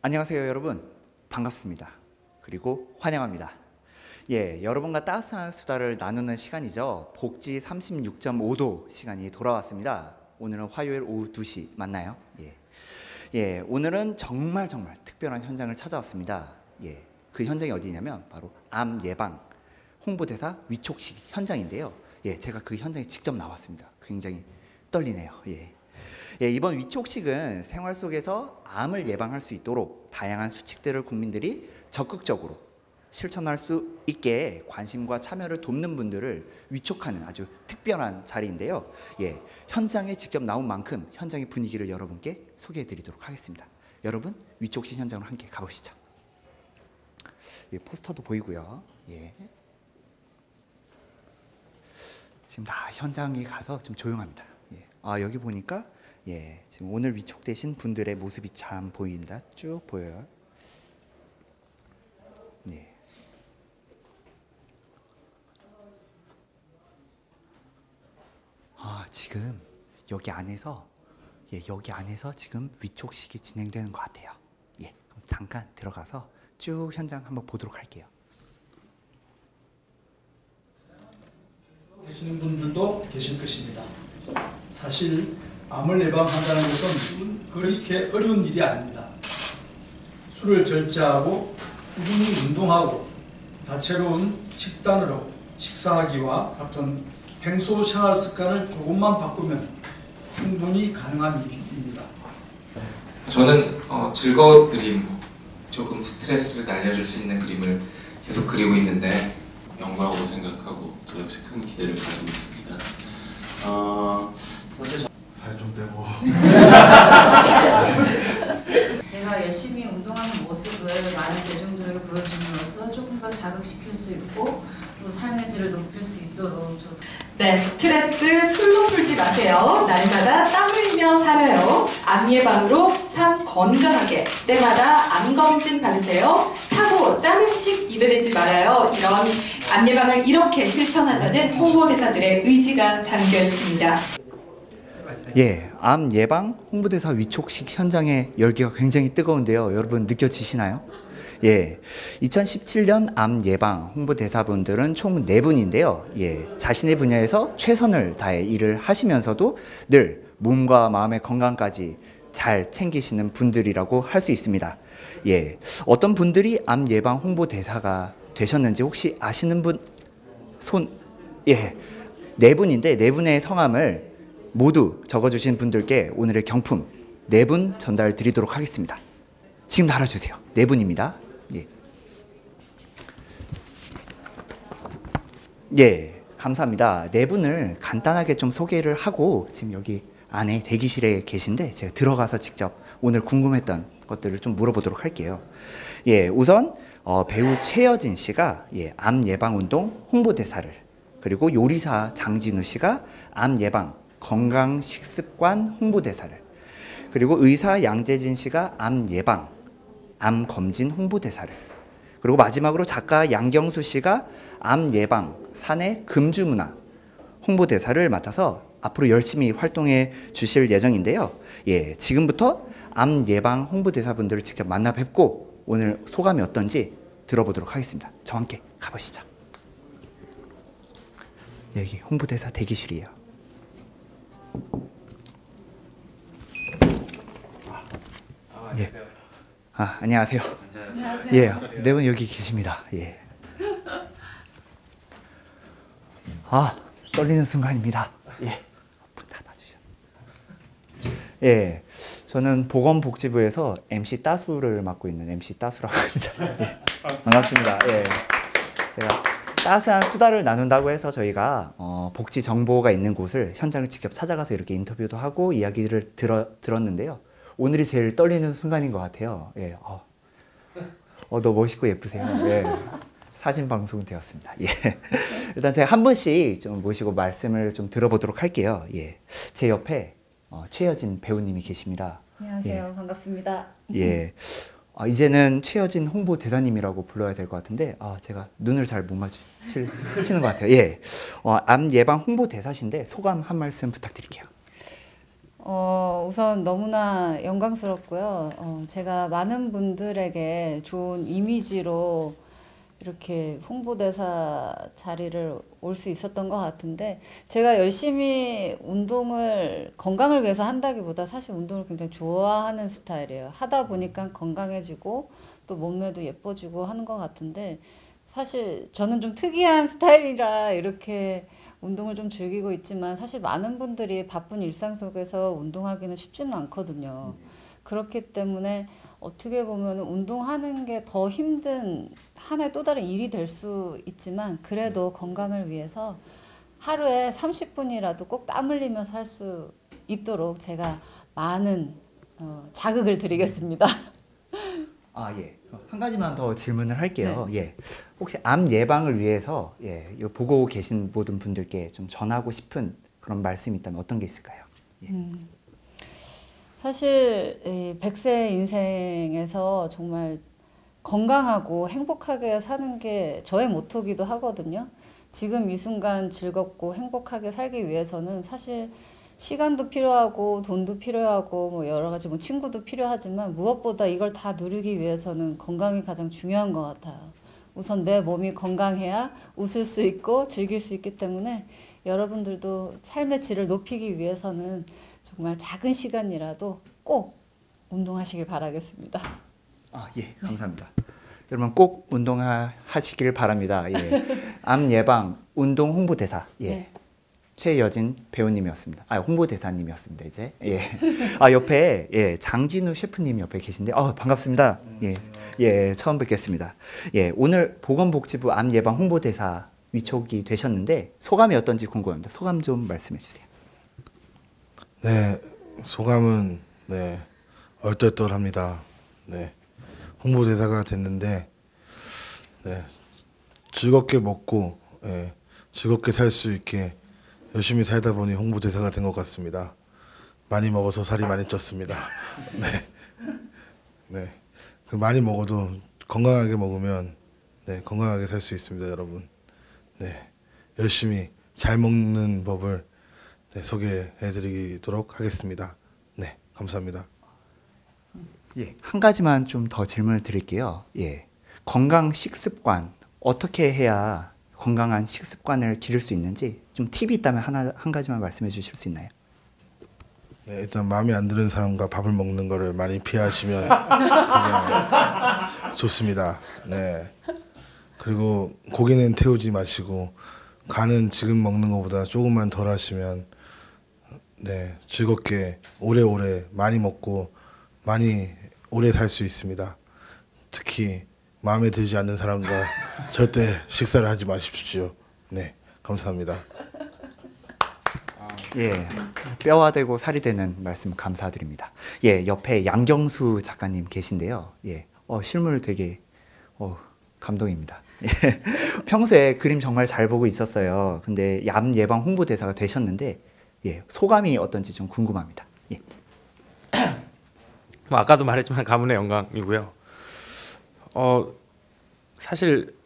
안녕하세요, 여러분. 반갑습니다. 그리고 환영합니다. 예, 여러분과 따스한 수다를 나누는 시간이죠. 복지 36.5도 시간이 돌아왔습니다. 오늘은 화요일 오후 2시 맞나요? 예. 예, 오늘은 정말 정말 특별한 현장을 찾아왔습니다. 예. 그 현장이 어디냐면 바로 암 예방 홍보대사 위촉식 현장인데요. 예, 제가 그 현장에 직접 나왔습니다. 굉장히 떨리네요. 예. 예, 이번 위촉식은 생활 속에서 암을 예방할 수 있도록 다양한 수칙들을 국민들이 적극적으로 실천할 수 있게 관심과 참여를 돕는 분들을 위촉하는 아주 특별한 자리인데요. 예, 현장에 직접 나온 만큼 현장의 분위기를 여러분께 소개해 드리도록 하겠습니다. 여러분, 위촉식 현장으로 함께 가보시죠. 예, 포스터도 보이고요. 예. 지금 다 현장에 가서 좀 조용합니다. 예. 아, 여기 보니까 예, 지금 오늘 위촉되신 분들의 모습이 참 보인다. 쭉 보여요. 네. 아, 지금 여기 안에서 예, 여기 안에서 지금 위촉식이 진행되는 것 같아요. 예, 잠깐 들어가서 쭉 현장 한번 보도록 할게요. 계시는 분들도 계실 것입니다. 사실 암을 예방한다는 것은 그렇게 어려운 일이 아닙니다. 술을 절제하고 꾸준히 운동하고 다채로운 식단으로 식사하기와 같은 평소 생활 습관을 조금만 바꾸면 충분히 가능한 일입니다. 저는 어, 즐거운 그림, 조금 스트레스를 날려줄 수 있는 그림을 계속 그리고 있는데 영광으로 생각하고 저 역시 큰 기대를 가지고 있습니다. 어, 사실 저- 살 좀 빼고 제가 열심히 운동하는 모습을 많은 대중들에게 보여줌으로써 조금 더 자극시킬 수 있고 또 삶의 질을 높일 수 있도록 좀 네, 스트레스 술로 풀지 마세요. 날마다 땀 흘리며 살아요. 암 예방으로 삶 건강하게 때마다 암 검진 받으세요. 타고 짠 음식 입에 대지 말아요. 이런 암 예방을 이렇게 실천하자는 홍보대사들의 의지가 담겨 있습니다. 예, 암 예방 홍보대사 위촉식 현장의 열기가 굉장히 뜨거운데요. 여러분 느껴지시나요? 예, 2017년 암 예방 홍보대사분들은 총 4분인데요. 예, 자신의 분야에서 최선을 다해 일을 하시면서도 늘 몸과 마음의 건강까지 잘 챙기시는 분들이라고 할 수 있습니다. 예, 어떤 분들이 암 예방 홍보대사가 되셨는지 혹시 아시는 분 손, 예, 네 분인데 네 분의 성함을 모두 적어주신 분들께 오늘의 경품 네 분 전달 드리도록 하겠습니다. 지금 달아주세요. 네 분입니다. 예. 예, 감사합니다. 네 분을 간단하게 좀 소개를 하고 지금 여기 안에 대기실에 계신데 제가 들어가서 직접 오늘 궁금했던 것들을 좀 물어보도록 할게요. 예, 우선 어, 배우 최여진 씨가 예, 암 예방 운동 홍보 대사를 그리고 요리사 장진우 씨가 암 예방 건강 식습관 홍보대사를 그리고 의사 양재진 씨가 암 예방 암 검진 홍보대사를 그리고 마지막으로 작가 양경수 씨가 암 예방 사내 금주 문화 홍보대사를 맡아서 앞으로 열심히 활동해 주실 예정인데요. 예, 지금부터 암 예방 홍보대사분들을 직접 만나 뵙고 오늘 소감이 어떤지 들어보도록 하겠습니다. 저와 함께 가보시죠. 여기 홍보대사 대기실이에요. 예. 아, 안녕하세요. 예, 네분 여기 계십니다. 예. 아, 떨리는 순간입니다. 예. 문 닫아주셨. 예. 저는 보건복지부에서 MC 따수를 맡고 있는 MC 따수라고 합니다. 예. 반갑습니다. 예. 제가 따스한 수다를 나눈다고 해서 저희가 어, 복지 정보가 있는 곳을 현장을 직접 찾아가서 이렇게 인터뷰도 하고 이야기를 들어, 들었는데요. 오늘이 제일 떨리는 순간인 것 같아요. 예. 어, 어, 너 멋있고 예쁘세요. 예. 사진 방송 되었습니다. 예. 일단 제가 한 분씩 좀 모시고 말씀을 좀 들어보도록 할게요. 예. 제 옆에 어, 최여진 배우님이 계십니다. 안녕하세요. 반갑습니다. 예. 아, 이제는 최여진 홍보 대사님이라고 불러야 될 것 같은데 아, 제가 눈을 잘못 마주치는 것 같아요. 예. 어, 암 예방 홍보 대사신데 소감 한 말씀 부탁드릴게요. 어, 우선 너무나 영광스럽고요. 어, 제가 많은 분들에게 좋은 이미지로 이렇게 홍보대사 자리를 올 수 있었던 것 같은데 제가 열심히 운동을 건강을 위해서 한다기보다 사실 운동을 굉장히 좋아하는 스타일이에요. 하다 보니까 건강해지고 또 몸매도 예뻐지고 하는 것 같은데 사실 저는 좀 특이한 스타일이라 이렇게 운동을 좀 즐기고 있지만 사실 많은 분들이 바쁜 일상 속에서 운동하기는 쉽지는 않거든요. 그렇기 때문에 어떻게 보면 운동하는 게 더 힘든 하나의 또 다른 일이 될 수 있지만 그래도 건강을 위해서 하루에 30분이라도 꼭 땀 흘리면서 할 수 있도록 제가 많은 어, 자극을 드리겠습니다. 아 예. 한 가지만 더 질문을 할게요. 예. 혹시 암 예방을 위해서 예, 보고 계신 모든 분들께 좀 전하고 싶은 그런 말씀이 있다면 어떤 게 있을까요? 사실 이 100세 인생에서 정말 건강하고 행복하게 사는 게 저의 모토기도 하거든요. 지금 이 순간 즐겁고 행복하게 살기 위해서는 사실 시간도 필요하고 돈도 필요하고 뭐 여러 가지 뭐 친구도 필요하지만 무엇보다 이걸 다 누리기 위해서는 건강이 가장 중요한 것 같아요. 우선 내 몸이 건강해야 웃을 수 있고 즐길 수 있기 때문에 여러분들도 삶의 질을 높이기 위해서는 정말 작은 시간이라도 꼭 운동하시길 바라겠습니다. 아, 예, 감사합니다. 여러분 꼭 운동하시길 바랍니다. 예. 암 예방 운동 홍보 대사 예. 네. 최여진 배우님이었습니다. 아, 홍보대사님이었습니다. 이제 예. 아 옆에 예 장진우 셰프님 옆에 계신데, 어 반갑습니다. 예, 예 처음 뵙겠습니다. 예 오늘 보건복지부 암 예방 홍보대사 위촉이 되셨는데 소감이 어떤지 궁금합니다. 소감 좀 말씀해 주세요. 네, 소감은 네 얼떨떨합니다. 네, 홍보대사가 됐는데 네 즐겁게 먹고 예, 즐겁게 살 수 있게 열심히 살다 보니 홍보대사가 된 것 같습니다. 많이 먹어서 살이 많이 쪘습니다. 네, 네, 그 많이 먹어도 건강하게 먹으면 네 건강하게 살 수 있습니다, 여러분. 네, 열심히 잘 먹는 법을 네, 소개해드리도록 하겠습니다. 네, 감사합니다. 예, 한 가지만 좀 더 질문을 드릴게요. 예, 건강 식습관 어떻게 해야 건강한 식습관을 기를 수 있는지 좀 팁이 있다면 하나 한 가지만 말씀해 주실 수 있나요? 네, 일단 마음에 안 드는 사람과 밥을 먹는 거를 많이 피하시면 좋습니다. 네. 그리고 고기는 태우지 마시고 간은 지금 먹는 것보다 조금만 덜 하시면 네 즐겁게 오래오래 많이 먹고 많이 오래 살 수 있습니다. 특히 마음에 들지 않는 사람과 절대 식사를 하지 마십시오. 네 감사합니다. 예, 뼈가 되고 살이 되는 말씀 감사드립니다. 예, 옆에 양경수 작가님 계신데요. 예, 어, 실물 되게 어, 감동입니다. 예, 평소에 그림 정말 잘 보고 있었어요. 근데 암 예방 홍보대사가 되셨는데 예, 소감이 어떤지 좀 궁금합니다. 예. 뭐 아까도 말했지만 가문의 영광이고요. 어 사실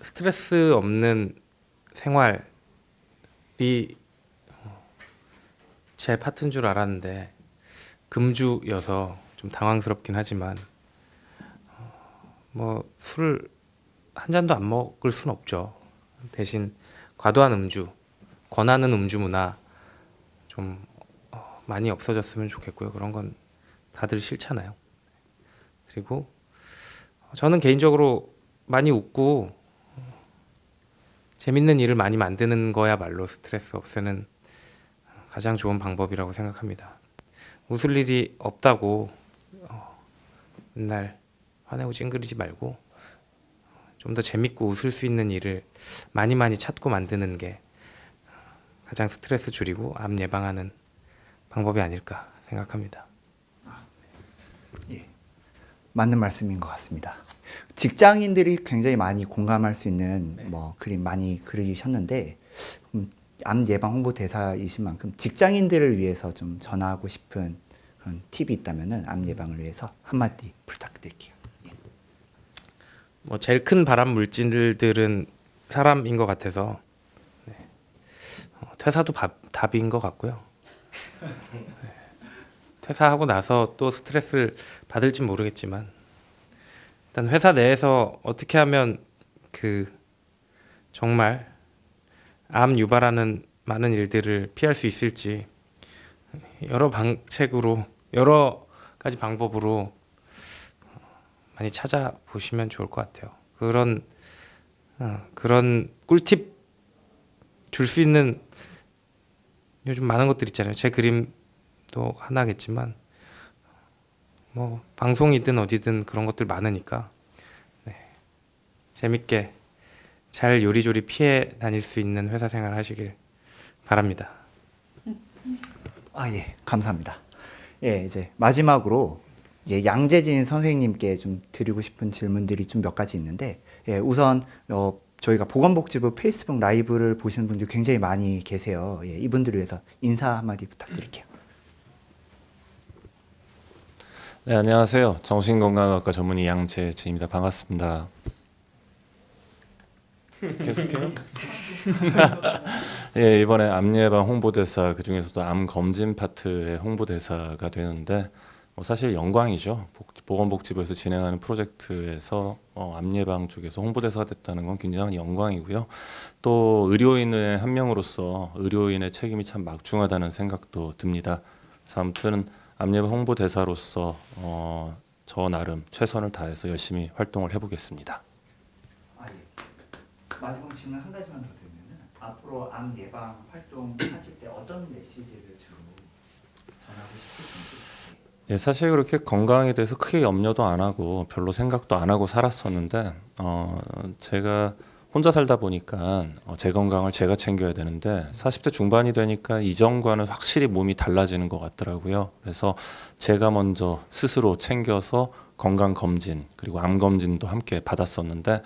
스트레스 없는 생활이 어, 제 파트인 줄 알았는데 금주여서 좀 당황스럽긴 하지만 어, 뭐 술을 한 잔도 안 먹을 순 없죠. 대신 과도한 음주, 권하는 음주 문화 좀 어, 많이 없어졌으면 좋겠고요. 그런 건 다들 싫잖아요. 그리고 저는 개인적으로 많이 웃고 재밌는 일을 많이 만드는 거야말로 스트레스 없애는 가장 좋은 방법이라고 생각합니다. 웃을 일이 없다고 어, 맨날 화내고 찡그리지 말고 좀 더 재밌고 웃을 수 있는 일을 많이 많이 찾고 만드는 게 가장 스트레스 줄이고 암 예방하는 방법이 아닐까 생각합니다. 맞는 말씀인 것 같습니다. 직장인들이 굉장히 많이 공감할 수 있는 뭐 그림 많이 그리셨는데 음, 암 예방 홍보 대사이신 만큼 직장인들을 위해서 좀 전하고 싶은 그런 팁이 있다면은 암 예방을 위해서 한마디 부탁드릴게요. 뭐 제일 큰 발암 물질들은 사람인 것 같아서 네. 어, 퇴사도 밥- 답인 것 같고요. 네. 퇴사하고 나서 또 스트레스를 받을지 모르겠지만 일단 회사 내에서 어떻게 하면 그 정말 암 유발하는 많은 일들을 피할 수 있을지 여러 방책으로 여러 가지 방법으로 많이 찾아보시면 좋을 것 같아요. 그런 어, 그런 꿀팁 줄 수 있는 요즘 많은 것들 있잖아요. 제 그림도 하나겠지만 뭐 방송이든 어디든 그런 것들 많으니까 네. 재밌게 잘 요리조리 피해 다닐 수 있는 회사 생활 하시길 바랍니다. 아, 예, 감사합니다. 예, 이제 마지막으로 예, 양재진 선생님께 좀 드리고 싶은 질문들이 좀 몇 가지 있는데, 예, 우선 어, 저희가 보건복지부 페이스북 라이브를 보시는 분들이 굉장히 많이 계세요. 예, 이분들을 위해서 인사 한마디 부탁드릴게요. 네, 안녕하세요. 정신건강학과 전문의 양재진입니다. 반갑습니다. 계속해요? 예, 이번에 암 예방 홍보대사 그 중에서도 암 검진 파트의 홍보대사가 되는데 뭐 사실 영광이죠. 복- 보건복지부에서 진행하는 프로젝트에서 어, 암 예방 쪽에서 홍보대사가 됐다는 건 굉장히 영광이고요. 또 의료인의 한 명으로서 의료인의 책임이 참 막중하다는 생각도 듭니다. 아무튼 암 예방 홍보대사로서 어, 저 나름 최선을 다해서 열심히 활동을 해보겠습니다. 아, 예. 마지막 질문 한 가지만 더 드리면은 앞으로 암 예방 활동 하실 때 어떤 메시지를 주로 전하고 싶으신지. 예, 사실 그렇게 건강에 대해서 크게 염려도 안 하고 별로 생각도 안 하고 살았었는데 어, 제가 혼자 살다 보니까 어, 제 건강을 제가 챙겨야 되는데 40대 중반이 되니까 이전과는 확실히 몸이 달라지는 것 같더라고요. 그래서 제가 먼저 스스로 챙겨서 건강 검진 그리고 암 검진도 함께 받았었는데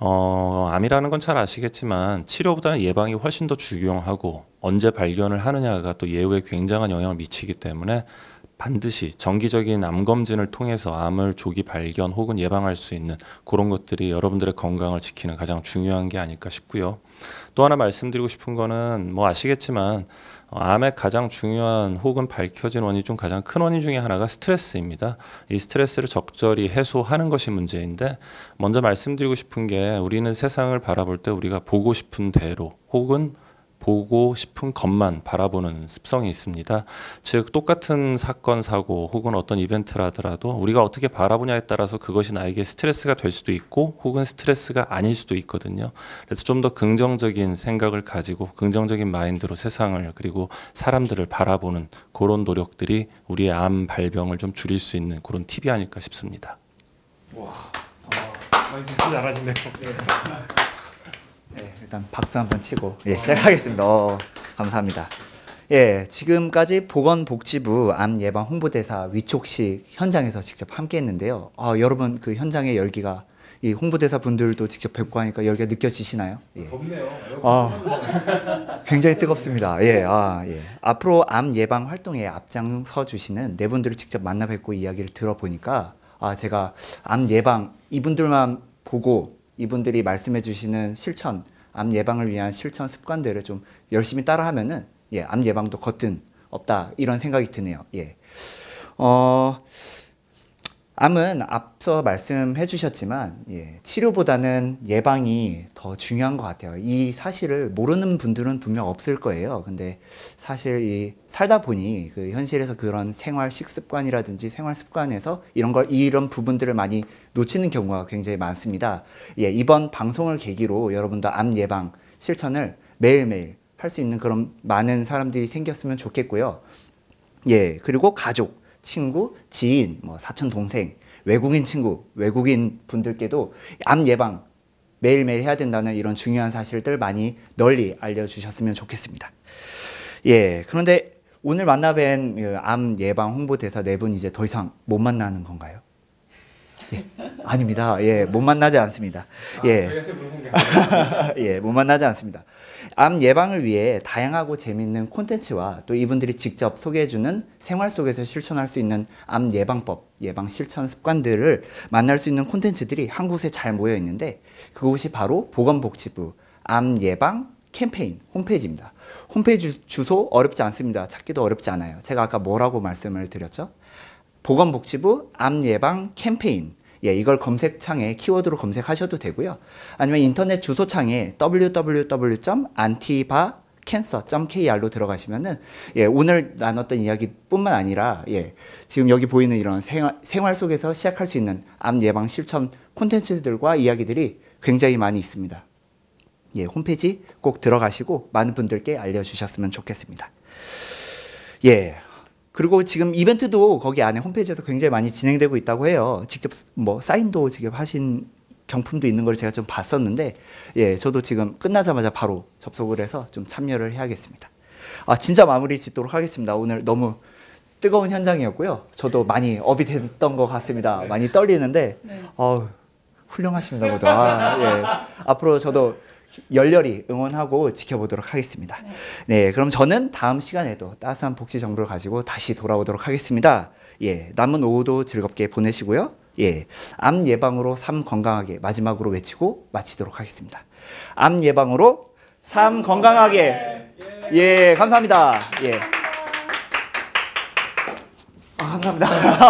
어, 암이라는 건 잘 아시겠지만 치료보다는 예방이 훨씬 더 중요하고 언제 발견을 하느냐가 또 예후에 굉장한 영향을 미치기 때문에 반드시 정기적인 암 검진을 통해서 암을 조기 발견 혹은 예방할 수 있는 그런 것들이 여러분들의 건강을 지키는 가장 중요한 게 아닐까 싶고요. 또 하나 말씀드리고 싶은 거는 뭐 아시겠지만 어, 암의 가장 중요한 혹은 밝혀진 원인 중 가장 큰 원인 중에 하나가 스트레스입니다. 이 스트레스를 적절히 해소하는 것이 문제인데 먼저 말씀드리고 싶은 게 우리는 세상을 바라볼 때 우리가 보고 싶은 대로 혹은 보고 싶은 것만 바라보는 습성이 있습니다. 즉 똑같은 사건 사고 혹은 어떤 이벤트라 하더라도 우리가 어떻게 바라보냐에 따라서 그것이 나에게 스트레스가 될 수도 있고 혹은 스트레스가 아닐 수도 있거든요. 그래서 좀 더 긍정적인 생각을 가지고 긍정적인 마인드로 세상을 그리고 사람들을 바라보는 그런 노력들이 우리의 암 발병을 좀 줄일 수 있는 그런 팁이 아닐까 싶습니다. 진짜 잘하시네요. 네, 일단 박수 한번 치고 예, 시작하겠습니다. 어, 감사합니다. 예, 지금까지 보건복지부 암 예방 홍보대사 위촉식 현장에서 직접 함께했는데요. 아, 여러분 그 현장의 열기가 이 홍보대사 분들도 직접 뵙고 하니까 열기가 느껴지시나요? 예. 덥네요. 아, 굉장히 뜨겁습니다. 예, 아, 예. 앞으로 암 예방 활동에 앞장서 주시는 네 분들을 직접 만나 뵙고 이야기를 들어보니까 아, 제가 암 예방 이분들만 보고 이분들이 말씀해 주시는 실천, 암 예방을 위한 실천 습관들을 좀 열심히 따라하면은 예, 암 예방도 거뜬 없다 이런 생각이 드네요. 예. 어, 암은 앞서 말씀해 주셨지만 예, 치료보다는 예방이 더 중요한 것 같아요. 이 사실을 모르는 분들은 분명 없을 거예요. 근데 사실 이 살다 보니 그 현실에서 그런 생활 식습관이라든지 생활 습관에서 이런 걸 이런 부분들을 많이 놓치는 경우가 굉장히 많습니다. 예, 이번 방송을 계기로 여러분도 암 예방 실천을 매일매일 할 수 있는 그런 많은 사람들이 생겼으면 좋겠고요. 예, 그리고 가족, 친구, 지인, 뭐 사촌 동생, 외국인 친구, 외국인 분들께도 암 예방 매일매일 해야 된다는 이런 중요한 사실들 많이 널리 알려주셨으면 좋겠습니다. 예, 그런데 오늘 만나뵌 그암 예방 홍보 대사 네 분 이제 더 이상 못 만나는 건가요? 예, 아닙니다. 예, 못 만나지 않습니다. 예. 저희한테 물어본 게 예, 못 만나지 않습니다. 암 예방을 위해 다양하고 재미있는 콘텐츠와 또 이분들이 직접 소개해주는 생활 속에서 실천할 수 있는 암 예방법, 예방 실천 습관들을 만날 수 있는 콘텐츠들이 한 곳에 잘 모여 있는데 그곳이 바로 보건복지부 암 예방 캠페인 홈페이지입니다. 홈페이지 주소 어렵지 않습니다. 찾기도 어렵지 않아요. 제가 아까 뭐라고 말씀을 드렸죠? 보건복지부 암 예방 캠페인. 예, 이걸 검색창에 키워드로 검색하셔도 되고요. 아니면 인터넷 주소창에 www.antibacancer.kr로 들어가시면은 예, 오늘 나눴던 이야기뿐만 아니라 예, 지금 여기 보이는 이런 생활, 생활 속에서 시작할 수 있는 암 예방 실천 콘텐츠들과 이야기들이 굉장히 많이 있습니다. 예, 홈페이지 꼭 들어가시고 많은 분들께 알려주셨으면 좋겠습니다. 예. 그리고 지금 이벤트도 거기 안에 홈페이지에서 굉장히 많이 진행되고 있다고 해요. 직접 뭐 사인도 지금 하신 경품도 있는 걸 제가 좀 봤었는데, 예, 저도 지금 끝나자마자 바로 접속을 해서 좀 참여를 해야겠습니다. 아, 진짜 마무리 짓도록 하겠습니다. 오늘 너무 뜨거운 현장이었고요. 저도 많이 업이 됐던 것 같습니다. 많이 떨리는데, 어 훌륭하십니다, 모두. 아, 예. 앞으로 저도 열렬히 응원하고 지켜보도록 하겠습니다. 네, 그럼 저는 다음 시간에도 따스한 복지 정보를 가지고 다시 돌아오도록 하겠습니다. 예, 남은 오후도 즐겁게 보내시고요. 예, 암 예방으로 삶 건강하게 마지막으로 외치고 마치도록 하겠습니다. 암 예방으로 삶 건강하게. 예, 감사합니다. 예. 아, 감사합니다.